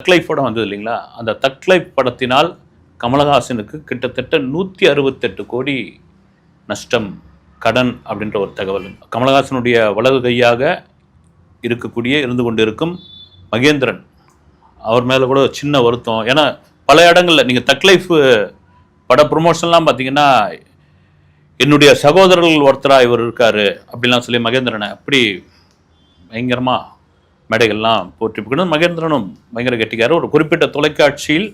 Thug Life படம் வந்தது இல்லைங்களா? அந்த தக்லைஃப் படத்தினால் கமலஹாசனுக்கு கிட்டத்தட்ட நூற்றி அறுபத்தெட்டு கோடி நஷ்டம் கடன் அப்படின்ற ஒரு தகவல். கமலஹாசனுடைய வலது கையாக இருக்கக்கூடிய இருந்து கொண்டிருக்கும் மகேந்திரன். அவர் மேலே கூட ஒரு சின்ன வருத்தம். ஏன்னா பல இடங்களில் நீங்கள் தக்லைஃப் பட ப்ரொமோஷன்லாம் பார்த்தீங்கன்னா என்னுடைய சகோதரர்கள் ஒருத்தராக இவர் இருக்காரு அப்படிலாம் சொல்லி மகேந்திரனை அப்படி பயங்கரமாக மேடைகள்லாம் போற்றி புகழ்ந்து மகேந்திரனும் பயங்கர கெட்டிக்காரர் ஒரு குறிப்பிட்ட தொலைக்காட்சியில்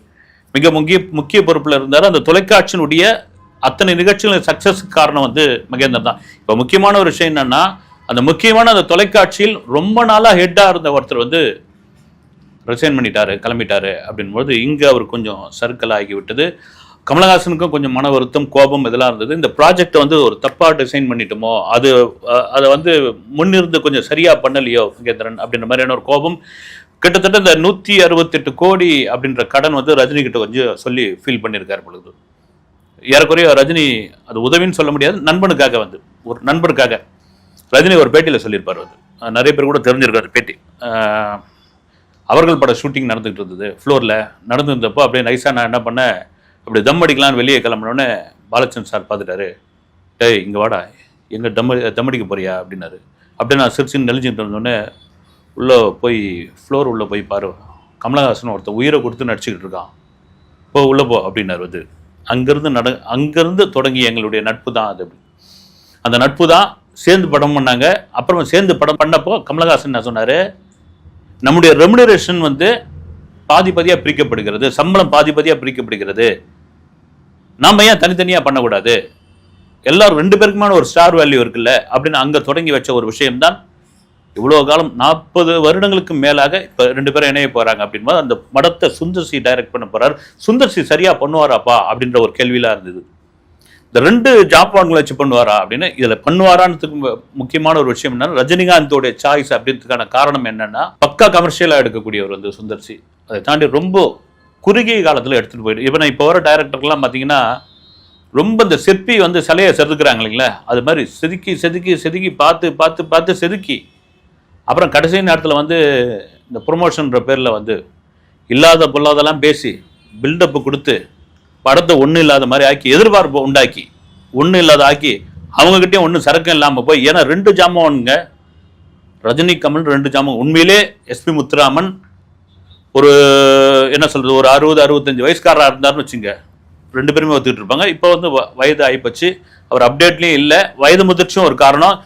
மிக முக்கிய முக்கிய பொறுப்பில் இருந்தார். அந்த தொலைக்காட்சியினுடைய அத்தனை நிகழ்ச்சிகளின் சக்ஸஸுக்கு காரணம் வந்து மகேந்திரன் தான். இப்போ முக்கியமான ஒரு விஷயம் என்னன்னா அந்த முக்கியமான அந்த தொலைக்காட்சியில் ரொம்ப நாளாக ஹெட்டாக இருந்த ஒருத்தர் வந்து ரிசைன் பண்ணிட்டாரு கிளம்பிட்டாரு அப்படின்போது இங்கே அவர் கொஞ்சம் சர்க்கிள் ஆகி விட்டது. கமலஹாசனுக்கும் கொஞ்சம் மன வருத்தம் கோபம் இதெல்லாம் இருந்தது. இந்த ப்ராஜெக்டை வந்து ஒரு தப்பாக டிசைன் பண்ணிட்டோமோ அது அதை வந்து முன்னிருந்து கொஞ்சம் சரியாக பண்ணலையோ கேந்திரன் அப்படின்ற மாதிரியான ஒரு கோபம். கிட்டத்தட்ட இந்த நூற்றி அறுபத்தெட்டு கோடி அப்படின்ற கடன் வந்து ரஜினி கிட்ட கொஞ்சம் சொல்லி ஃபீல் பண்ணியிருக்காரு பொழுது. ஏறக்குறைய ரஜினி அது உதவின்னு சொல்ல முடியாது நண்பனுக்காக வந்து ஒரு நண்பனுக்காக ரஜினி ஒரு பேட்டியில் சொல்லியிருப்பார் அது. நிறைய பேர் கூட தெரிஞ்சிருக்காரு பேட்டி. அவர்கள் பட ஷூட்டிங் நடந்துகிட்டு இருந்தது ஃப்ளோரில் நடந்துருந்தப்போ அப்படியே நைஸாக நான் என்ன பண்ணேன் அப்படி தம் அடிக்கலான்னு வெளியே கிளம்பினோடனே பாலச்சந்திரன் சார் பார்த்துட்டாரு டேய் இங்கே வாடா எங்கே தம் தம் அடிக்க போறியா? அப்படின்னாரு. அப்படியே நான் சிரிச்சுன்னு நெளிஞ்சுட்டு இருந்தோடனே உள்ளே போய் ஃப்ளோர் உள்ளே போய் பாரு கமலஹாசன் ஒருத்தன் உயிரை கொடுத்து நடிச்சுக்கிட்டு இருக்கான். போ உள்ளே போ அப்படின்னாரு வந்து அங்கேருந்து நட அங்கேருந்து தொடங்கி எங்களுடைய நட்பு தான் அது. அப்படி அந்த நட்பு தான் சேர்ந்து படம் பண்ணாங்க. அப்புறமா சேர்ந்து படம் பண்ணப்போ கமலஹாசன் என்ன சொன்னார் நம்முடைய ரெமுனரேஷன் வந்து பாதி பாதியாக பிரிக்கப்படுகிறது சம்பளம் பாதி பாதியாக பிரிக்கப்படுகிறது. நாம் ஏன் தனித்தனியாக பண்ணக்கூடாது? எல்லாரும் ரெண்டு பேருக்குமான ஒரு ஸ்டார் வேல்யூ இருக்குல்ல? அப்படின்னு அங்கே தொடங்கி வச்ச ஒரு விஷயம்தான். இவ்வளோ காலம் நாற்பது வருடங்களுக்கு மேலாக இப்போ ரெண்டு பேரும் இணைய போகிறாங்க அப்படின்போது அந்த படத்தை சுந்தர் சி டைரக்ட் பண்ண போகிறார் சுந்தர் சி சரியாக பண்ணுவாராப்பா? அப்படின்ற ஒரு கேள்வியெலாம் இருந்தது. இந்த ரெண்டு ஜாப்பான்களை வச்சு பண்ணுவாரா அப்படின்னு இதில் பண்ணுவாரான்றதுக்கு முக்கியமான ஒரு விஷயம் என்னன்னா ரஜினிகாந்தோடைய சாய்ஸ் அப்படின்றதுக்கான காரணம் என்னன்னா பக்கா கமர்ஷியலாக எடுக்கக்கூடியவர் வந்து சுந்தர் சி. அதை தாண்டி ரொம்ப குறுகிய காலத்தில் எடுத்துகிட்டு போயிடும் இவனை இப்போ வர டைரக்டர்லாம் பார்த்தீங்கன்னா ரொம்ப இந்த செப்பி வந்து சிலையை செதுக்குறாங்க இல்லைங்களா? அது மாதிரி செதுக்கி செதுக்கி செதுக்கி பார்த்து பார்த்து பார்த்து செதுக்கி. அப்புறம் கடைசி நேரத்தில் வந்து இந்த ப்ரொமோஷன்ற பேரில் வந்து இல்லாத பொல்லாதெல்லாம் பேசி பில்டப்பு கொடுத்து படத்தை ஒன்றும் இல்லாத மாதிரி ஆக்கி எதிர்பார்ப்பு உண்டாக்கி ஒன்றும் இல்லாத ஆக்கி அவங்ககிட்டயும் ஒன்றும் சரக்கம் இல்லாமல் போய் ஏன்னா ரெண்டு ஜாமான்ங்க ரஜினி கமல் ரெண்டு ஜாமான் உண்மையிலே எஸ்பி முத்துராமன் ஒரு என்ன சொல்றது ஒரு அறுபது அறுபத்தஞ்சு வயசுக்காரராக இருந்தார்னு வச்சுங்க. ரெண்டு பேருமே ஒத்துக்கிட்டு இருப்பாங்க. இப்போ வந்து வ- வயது ஆகிப்போச்சு அவர் அப்டேட்லேயும் இல்லை. வயது முதிர்ச்சியும் ஒரு காரணம்.